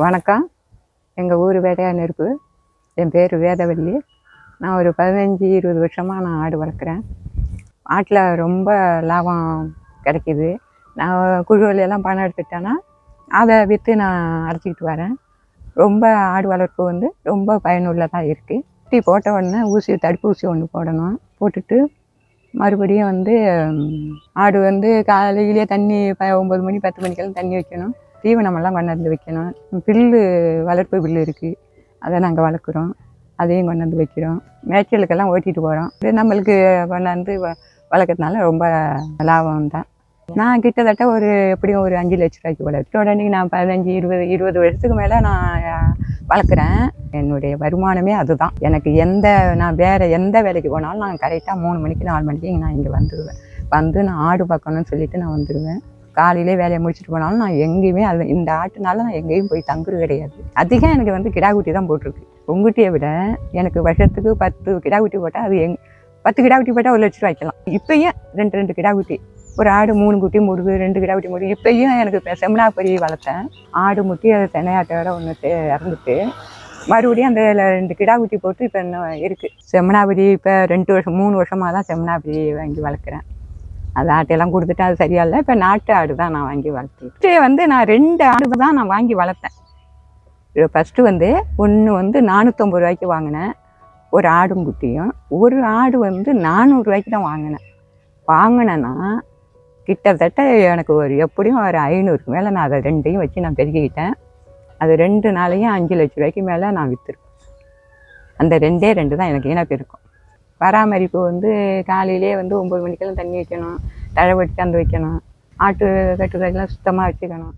வணக்கம். எங்கள் ஊர் வேட்டையா நெருப்பு. என் பேர் வேதவல்லி. நான் ஒரு பதினஞ்சு இருபது வருஷமாக நான் ஆடு வளர்க்குறேன். ஆட்டில் ரொம்ப லாபம் கிடைக்கிது. நான் குழுவிலெல்லாம் பணம் எடுத்துட்டேன்னா அதை விற்று நான் அடைச்சிக்கிட்டு வரேன். ரொம்ப ஆடு வளர்ப்பு வந்து ரொம்ப பயனுள்ளதாக இருக்குது குட்டி போட்ட உடனே ஊசி தடுப்பூசி ஒன்று போடணும். போட்டுட்டு மறுபடியும் வந்து ஆடு வந்து காலையிலேயே தண்ணி ப ஒம்பது மணி பத்து மணிக்கெல்லாம் தண்ணி வைக்கணும். தீவனமெல்லாம் கொண்டாந்து வைக்கணும். புல்லு வளர்ப்பு புல்லு இருக்குது அதை நாங்கள் வளர்க்குறோம். அதையும் கொண்டாந்து வைக்கிறோம். மேய்ச்சலுக்கெல்லாம் ஓட்டிகிட்டு போகிறோம் இது நம்மளுக்கு கொண்டாந்து வ வளர்க்குறதுனால ரொம்ப லாபம் தான். நான் கிட்டத்தட்ட ஒரு எப்படியும் ஒரு அஞ்சு லட்ச ரூபாய்க்கு வளர்த்து உடனே நான் பதினஞ்சு இருபது இருபது வருஷத்துக்கு மேலே நான் வளர்க்குறேன். என்னுடைய வருமானமே அதுதான். எனக்கு எந்த நான் வேறு எந்த வேலைக்கு போனாலும் நான் கரெக்டாக மூணு மணிக்கு நாலு மணிக்கு நான் இங்கே வந்துடுவேன் வந்து நான் ஆடு பார்க்கணும்னு சொல்லிட்டு நான் வந்துடுவேன் காலையிலே வேலையை முடிச்சுட்டு போனாலும் நான் எங்கேயுமே அது இந்த ஆட்டுனால நான் எங்கேயும் போய் தங்குறது கிடையாது. அதிகம் எனக்கு வந்து கிடாக்குட்டி தான் போட்டிருக்கு. உங்குட்டியை விட எனக்கு வருஷத்துக்கு பத்து கிடாக்குட்டி போட்டால் அது எங் பத்து கிடாக்குட்டி போட்டால் ஒரு லட்ச ரூபா வைக்கலாம் இப்பயும் ரெண்டு ரெண்டு கிடாக்குட்டி ஒரு ஆடு மூணு குட்டி முருகு ரெண்டு கிடாக்குட்டி முருகு. இப்பயும் எனக்கு இப்போ செம்மனாப்பரி வளர்த்தேன். ஆடு முட்டி அது தென்னையாட்டோட ஒன்று இறந்துட்டு மறுபடியும் அந்த ல- ரெண்டு கிடாக்குட்டி போட்டு இப்போ இன்னும் இருக்குது செம்மனாபரி இப்போ ரெண்டு வருஷம் மூணு வருஷமாக தான் செம்மனாபரி வாங்கி வளர்க்குறேன். அது ஆட்டையெல்லாம் கொடுத்துட்டு அது சரியா இல்லை இப்போ நாட்டு ஆடு தான் நான் வாங்கி வளர்த்துட்டு வந்து நான் ரெண்டு ஆடு தான் நான் வாங்கி வளர்த்தேன். ஃபஸ்ட்டு வந்து ஒன்று வந்து நானூற்றம்பது ரூபாய்க்கு வாங்கினேன். ஒரு ஆடும் குட்டியும். ஒரு ஆடு வந்து நானூறுரூவாய்க்கு தான் வாங்கினேன். வாங்கினேன்னா கிட்டத்தட்ட எனக்கு ஒரு எப்படியும் ஒரு ஐநூறுக்கு மேலே நான் அதை ரெண்டையும் வச்சு நான் பெருகிக்கிட்டேன். அது ரெண்டு நாளையும் அஞ்சு லட்ச ரூபாய்க்கு மேலே நான் விற்றுருக்கேன் அந்த ரெண்டே ரெண்டு தான் எனக்கு இனப்பு பெருக்கும் பராமரிப்பு வந்து காலையிலே வந்து ஒம்பது மணிக்கெல்லாம் தண்ணி வைக்கணும் தழை வெட்டி வைக்கணும் ஆட்டு கட்டுறதெல்லாம் சுத்தமாக வச்சுக்கணும்.